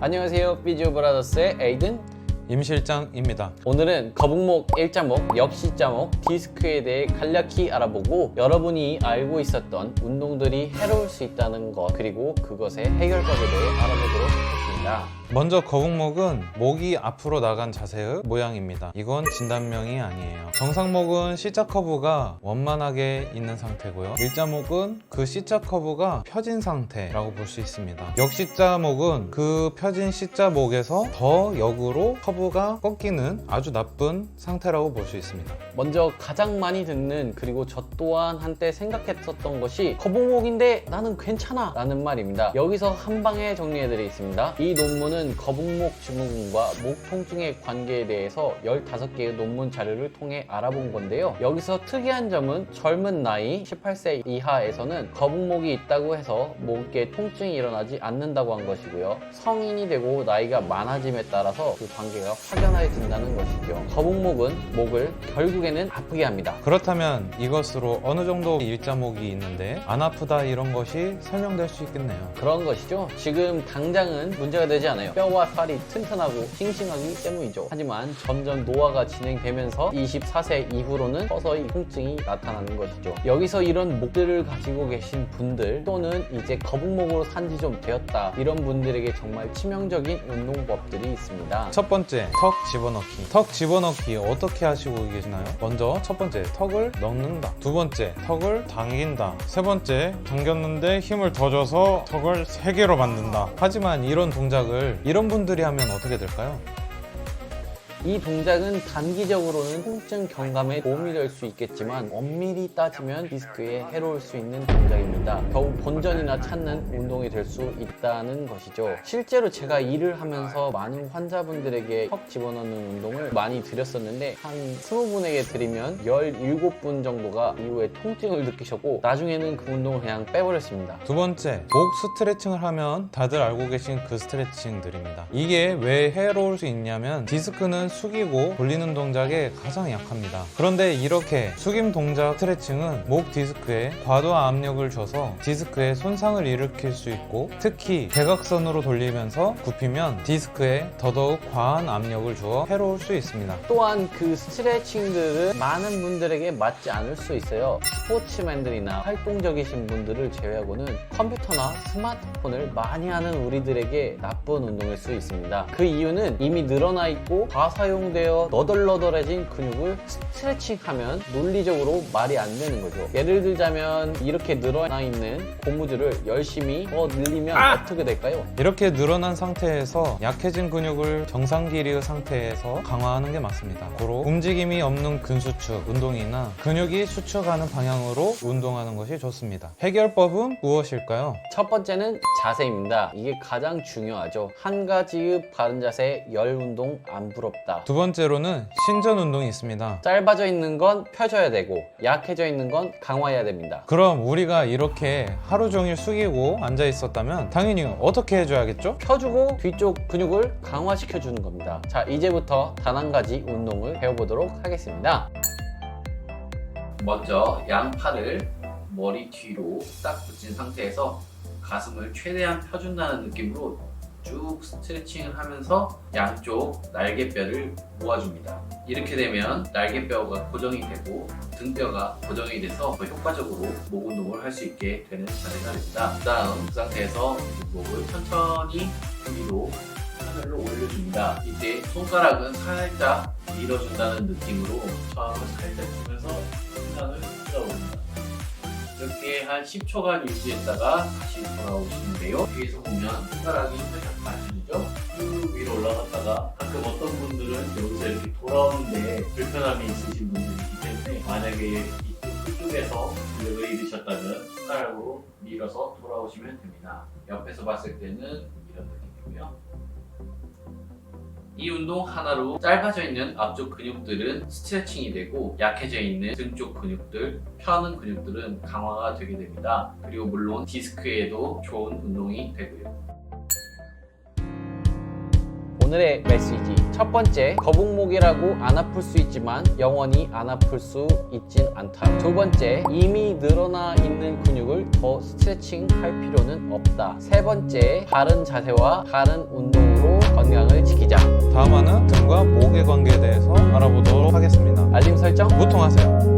안녕하세요. 비주오 브라더스의 에이든 임 실장입니다. 오늘은 거북목, 일자목, 역시자목, 디스크에 대해 간략히 알아보고 여러분이 알고 있었던 운동들이 해로울 수 있다는 것 그리고 그것의 해결법에 대해 알아보도록 하겠습니다. 먼저 거북목은 목이 앞으로 나간 자세의 모양입니다. 이건 진단명이 아니에요. 정상목은 C자 커브가 원만하게 있는 상태고요. 일자목은 그 C자 커브가 펴진 상태라고 볼 수 있습니다. 역시자목은 그 펴진 C자 목에서 더 역으로 커브 가 꺾이는 아주 나쁜 상태라고 볼 수 있습니다. 먼저 가장 많이 듣는 그리고 저 또한 한때 생각했었던 것이 거북목인데 나는 괜찮아 라는 말입니다. 여기서 한 방에 정리해드리겠습니다. 이 논문은 거북목 증후군과 목 통증의 관계에 대해서 15개의 논문 자료를 통해 알아본 건데요. 여기서 특이한 점은 젊은 나이 18세 이하에서는 거북목이 있다고 해서 목에 통증이 일어나지 않는다고 한 것이고요. 성인이 되고 나이가 많아짐에 따라서 그 관계가 확연해진다는 것이죠. 거북목은 목을 결국에는 아프게 합니다. 그렇다면 이것으로 어느 정도 일자목이 있는데 안 아프다 이런 것이 설명될 수 있겠네요. 그런 것이죠. 지금 당장은 문제가 되지 않아요. 뼈와 살이 튼튼하고 싱싱하기 때문이죠. 하지만 점점 노화가 진행되면서 24세 이후로는 서서히 통증이 나타나는 것이죠. 여기서 이런 목들을 가지고 계신 분들 또는 이제 거북목으로 산지 좀 되었다 이런 분들에게 정말 치명적인 운동법들이 있습니다. 첫 번째, 턱 집어넣기. 턱 집어넣기 어떻게 하시고 계시나요? 먼저 첫 번째, 턱을 넣는다. 두 번째, 턱을 당긴다. 세 번째, 당겼는데 힘을 더 줘서 턱을 세 개로 만든다. 하지만 이런 동작을 이런 분들이 하면 어떻게 될까요? 이 동작은 단기적으로는 통증 경감에 도움이 될 수 있겠지만 엄밀히 따지면 디스크에 해로울 수 있는 동작입니다. 겨우 본전이나 찾는 운동이 될 수 있다는 것이죠. 실제로 제가 일을 하면서 많은 환자분들에게 턱 집어넣는 운동을 많이 드렸었는데 한 20분에게 드리면 17분 정도가 이후에 통증을 느끼셨고 나중에는 그 운동을 그냥 빼버렸습니다. 두 번째, 목 스트레칭을 하면 다들 알고 계신 그 스트레칭들입니다. 이게 왜 해로울 수 있냐면 디스크는 숙이고 돌리는 동작에 가장 약합니다. 그런데 이렇게 숙임 동작 스트레칭은 목 디스크에 과도 압력을 줘서 디스크에 손상을 일으킬 수 있고 특히 대각선으로 돌리면서 굽히면 디스크에 더더욱 과한 압력을 주어 해로울 수 있습니다. 또한 그 스트레칭들은 많은 분들에게 맞지 않을 수 있어요. 스포츠맨들이나 활동적이신 분들을 제외하고는 컴퓨터나 스마트폰을 많이 하는 우리들에게 나쁜 운동일 수 있습니다. 그 이유는 이미 늘어나 있고 과사 용되어 너덜너덜해진 근육을 스트레칭하면 논리적으로 말이 안 되는 거죠. 예를 들자면 이렇게 늘어나 있는 고무줄을 열심히 더 늘리면 어떻게 될까요? 이렇게 늘어난 상태에서 약해진 근육을 정상 길이의 상태에서 강화하는 게 맞습니다. 고로 움직임이 없는 근수축 운동이나 근육이 수축하는 방향으로 운동하는 것이 좋습니다. 해결법은 무엇일까요? 첫 번째는 자세입니다. 이게 가장 중요하죠. 한 가지의 바른 자세, 열 운동 안 부럽다. 두 번째로는 신전 운동이 있습니다. 짧아져 있는 건 펴줘야 되고 약해져 있는 건 강화해야 됩니다. 그럼 우리가 이렇게 하루 종일 숙이고 앉아 있었다면 당연히 어떻게 해줘야겠죠? 펴주고 뒤쪽 근육을 강화시켜 주는 겁니다. 자, 이제부터 단 한 가지 운동을 배워보도록 하겠습니다. 먼저 양팔을 머리 뒤로 딱 붙인 상태에서 가슴을 최대한 펴준다는 느낌으로 쭉 스트레칭을 하면서 양쪽 날개뼈를 모아줍니다. 이렇게 되면 날개뼈가 고정이 되고 등뼈가 고정이 돼서 더 효과적으로 목 운동을 할 수 있게 되는 자세가 됩니다. 그 다음 그 상태에서 목을 천천히 위로 하늘로 올려줍니다. 이때 손가락은 살짝 밀어준다는 느낌으로 처음에 살짝 주면서 심장을 끌어올립니다. 이렇게 한 10초간 유지했다가 다시 돌아오시는데요. 여기서 보면 손가락이 살짝 맞춰지죠? 쭉 위로 올라갔다가 가끔 어떤 분들은 여기서 이렇게 돌아오는데 불편함이 있으신 분들이기 때문에 만약에 이쪽 끝쪽에서 근력을 잃으셨다면 손가락으로 밀어서 돌아오시면 됩니다. 옆에서 봤을 때는 이런 느낌이고요. 이 운동 하나로 짧아져 있는 앞쪽 근육들은 스트레칭이 되고 약해져 있는 등 쪽 근육들, 펴는 근육들은 강화가 되게 됩니다. 그리고 물론 디스크에도 좋은 운동이 되고요. 오늘의 메시지. 첫 번째, 거북목이라고 안 아플 수 있지만 영원히 안 아플 수 있진 않다. 두 번째, 이미 늘어나 있는 근육을 더 스트레칭 할 필요는 없다. 세 번째, 바른 자세와 바른 운동으로 건강을 지키자. 다음 화는 등과 목의 관계에 대해서 알아보도록 하겠습니다. 알림 설정 무통하세요.